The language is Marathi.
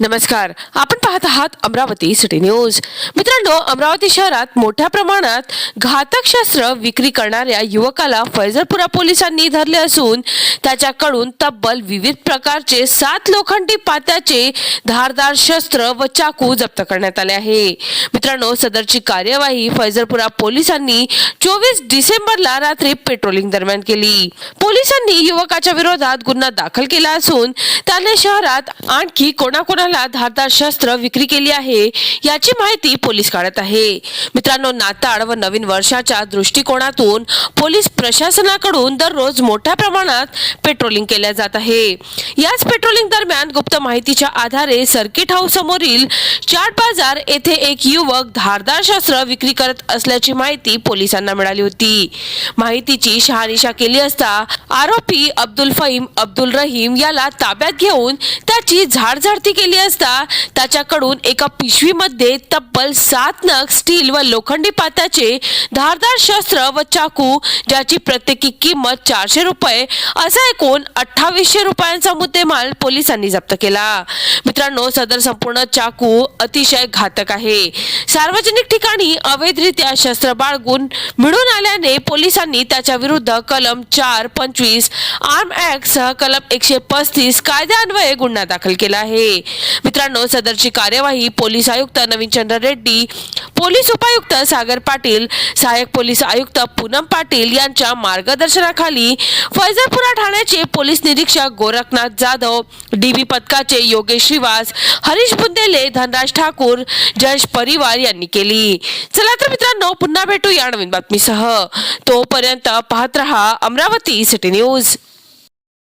नमस्कार. आपण पाहत आहात अमरावती सिटी न्यूज मित्रांनो अमरावती शहरात मोठ्या प्रमाणात घातक शस्त्र विक्री करणाऱ्या युवकाला फैजलपुरा पोलिसांनी धरले असून त्याच्याकडून तब्बल विविध प्रकारचे सात लोखंडी पात्याचे धारदार शस्त्र व चाकू जप्त करण्यात आले आहे. मित्रांनो सदरची कार्यवाही फैजलपुरा पोलिसांनी चोवीस डिसेंबरला रात्री पेट्रोलिंग दरम्यान केली. पोलिसांनी युवकाच्या विरोधात गुन्हा दाखल केला असून त्याने शहरात आणखी कोणाकोणाला धारदार शस्त्र विक्री केली आहे याची माहिती पोलीस काढत आहे. मित्रांनो नाताळ व नवीन वर्षाच्या दृष्टिकोनातून पोलीस प्रशासनाकडून दररोज मोठ्या प्रमाणात पेट्रोलिंग केल्या जात आहे. याच पेट्रोलिंग दरम्यान गुप्त माहितीच्या आधारे सर्किट हाऊस समोरील चाट बाजार येथे एक युवक धारदार शस्त्र विक्री करत असल्याची माहिती पोलिसांना मिळाली होती. माहितीची शहानिशा केली असता आरोपी अब्दुल फहीम अब्दुल रहीम याला ताब्यात घेऊन त्याची झाडझाडती केली असता त्याच्या त्याच्याकडून एका पिशवीमध्ये तब्बल सात नग स्टील व लोखंडी पात्याचे धारदार शस्त्र व चाकू ज्याची प्रत्येकी किंमत चारशे रुपये असा एकूण अठ्ठावीसशे रुपयांचा मुद्देमाल पोलिसांनी जप्त केला. मित्रांनो सदर संपूर्ण चाकू अतिशय घातक आहे. सार्वजनिक ठिकाणी अवैधरित्या शस्त्र बाळगून मिळून आल्याने पोलिसांनी त्याच्या विरुद्ध कलम चार पंचवीस आर्म ऍक्ट सह कलम एकशे पस्तीस कायद्यान्वये गुन्हा दाखल केला आहे. मित्रांनो सदरची कार्यवाही पोलीस आयुक्त नवीनचंद्र रेड्डी पोलीस उपायुक्त सागर पाटील सहाय्यक पोलीस आयुक्त पूनम पाटील यांच्या मार्गदर्शनाखाली फैजलपुरा ठाण्याचे पोलीस निरीक्षक गोरखनाथ जाधव डीबी पथकाचे योगेश श्रीवास हरीश बुंदेले धनराज ठाकूर जयश परिवार यांनी केली. चला तर मित्रांनो पुन्हा भेटू या नवीन बातमीसह. तोपर्यंत पाहत रहा अमरावती सिटी न्यूज.